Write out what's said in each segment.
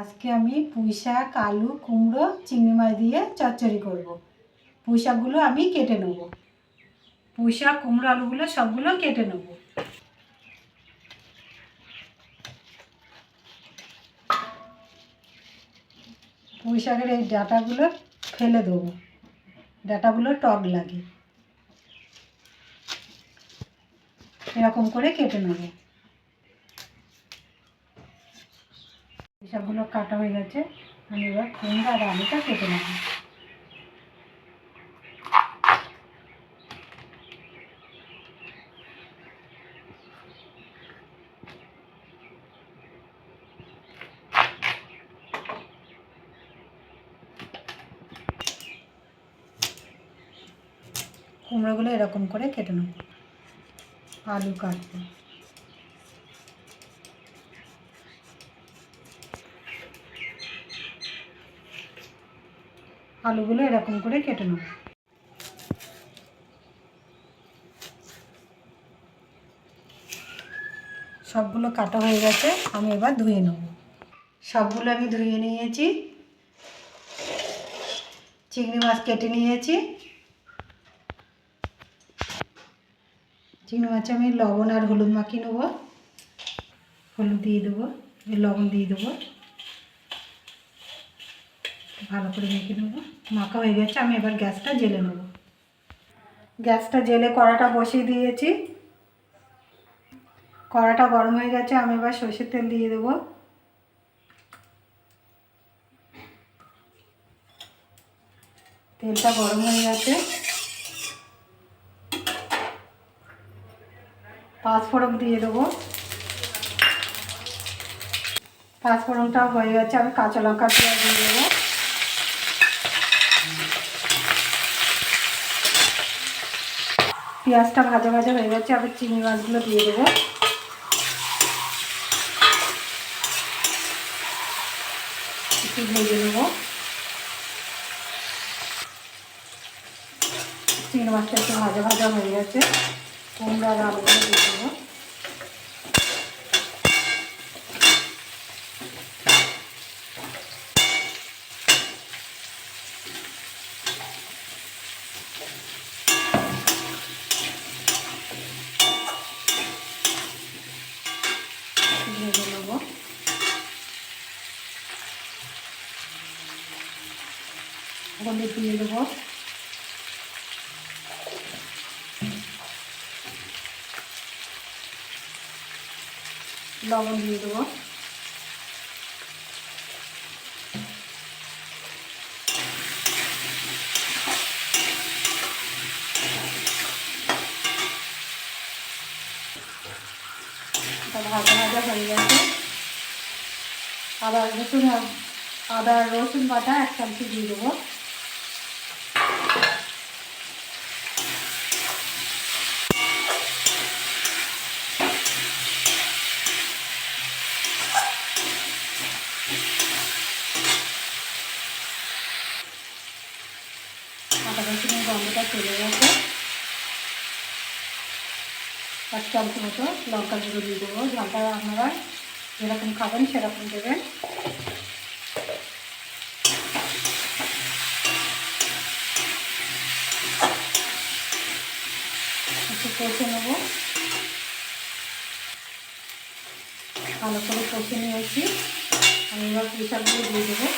আজকে আমি পুঁই শাক আলু, কুমড়ো, চিংড়ি মাছ দিয়ে চচ্চড়ি করব। পুঁই শাকগুলো আমি কেটে নেব। পুঁই শাক কুমড়ো, আলুগুলো সবগুলো কেটে নেব। পুঁই শাকের এই ডাটাগুলো ফেলে দেবো। ডাটাগুলো টক লাগে। এরকম করে কেটে নেব। সবগুলো কাটা হয়ে গেছে। আমি এবার কুমড়া আর আলুটা কেটে নেব। কুমড়োগুলো এরকম করে কেটে নেব। আলু কাটবো আলুগুলো এরকম করে কেটে নেব। সবগুলো কাটা হয়ে গেছে, আমি এবার ধুয়ে নেব। সবগুলো আমি ধুয়ে নিয়েছি। চিংড়ি মাছ কেটে নিয়েছি। চিংড়ি মাছে আমি লবণ আর হলুদ মাখিয়ে নেব। হলুদ দিয়ে দেবো, লবণ দিয়ে দেবো। ভালো করে মেখে নেব। মাখা হয়ে গেছে, আমি এবার গ্যাসটা জেলে নেব। গ্যাসটা জেলে কড়াটা বসিয়ে দিয়েছি। কড়াটা গরম হয়ে গেছে, আমি এবার সর্ষের তেল দিয়ে দেবো। তেলটা গরম হয়ে গেছে। পাঁচফোড়ন দিয়ে দেবো। পাঁচফোড়নটাও হয়ে গেছে, আমি কাঁচা লঙ্কা দিয়ে দেবো। পেঁয়াজটা ভাজা ভাজা হয়ে গেছে, আবার চিংড়ি মাছগুলো দিয়ে দেবো। একটু ভেজে নেব। চিংড়ি মাছটা একটু ভাজা ভাজা হয়ে গেছে কুমড়া আর দিয়ে দেবো ভেজে নেব হলুদ দিয়ে দেবো লবণ দিয়ে দেবো। ভাজা ভাজা হয়ে গেছে। আদা রসুন আদা রসুন বাটা এক চামচি দিয়ে দেবো। আদা রসুনের গন্ধটা চলে গেছে। এক চামচ মতো লঙ্কা গুঁড়ো দিয়ে দেবো। ঝালটা আপনারা যেরকম খাবেন সেরকম দেবেন। একটু কষে নেব। ভালো করে কষে নিয়েছি। আমি এবার পুঁশাকগুলো দিয়ে দেবো।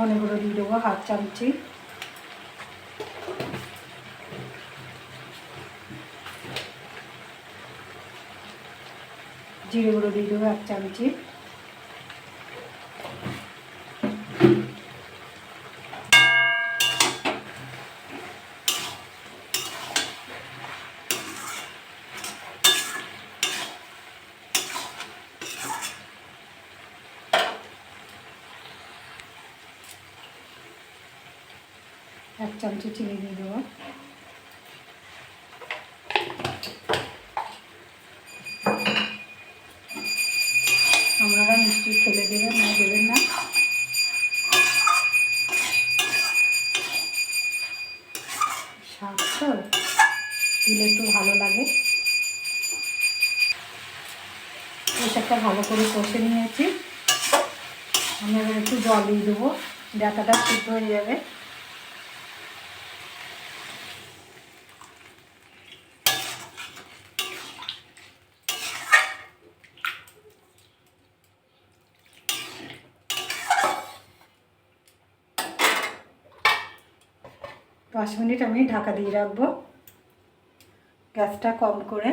ধনে গুঁড়ো দিয়ে দেবো হাফ চামচি। জিরে গুঁড়ো দিয়ে দেবো এক চামচি। এক চামচে চিনি দিয়ে দেবো। আপনারা মিষ্টি ফেলে দেবেন, না দেবেন না। তো দিলে একটু ভালো লাগে। পোশাকটা ভালো করে কষে নিয়েছি। আমি এবার একটু জল দিয়ে দেবো। ডাটাটা সিদ্ধ হয়ে যাবে। পাঁচ মিনিট আমি ঢাকা দিয়ে রাখব। গ্যাসটা কম করে।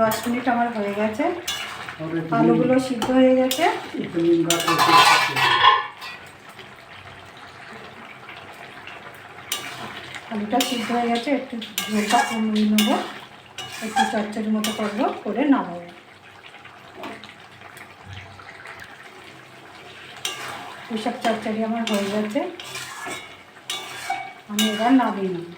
দশ মিনিট আমার হয়ে গেছে। আলুগুলো সিদ্ধ হয়ে গেছে। আলুটা সিদ্ধ হয়ে গেছে। একটু ঝোলটা কমিয়ে নেব। একটু চচ্চড়ির মতো করব করে নামাবো। পুষাক চচ্চড়ি আমার হয়ে গেছে। আমি এবার নামিয়ে নেব।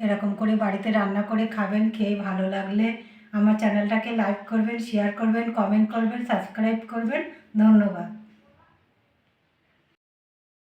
এরকম করে বাড়িতে রান্না করে খাবেন, খেয়ে ভালো লাগলে আমার চ্যানেলটাকে লাইক করবেন, শেয়ার করবেন, কমেন্ট করবেন, সাবস্ক্রাইব করবেন। ধন্যবাদ।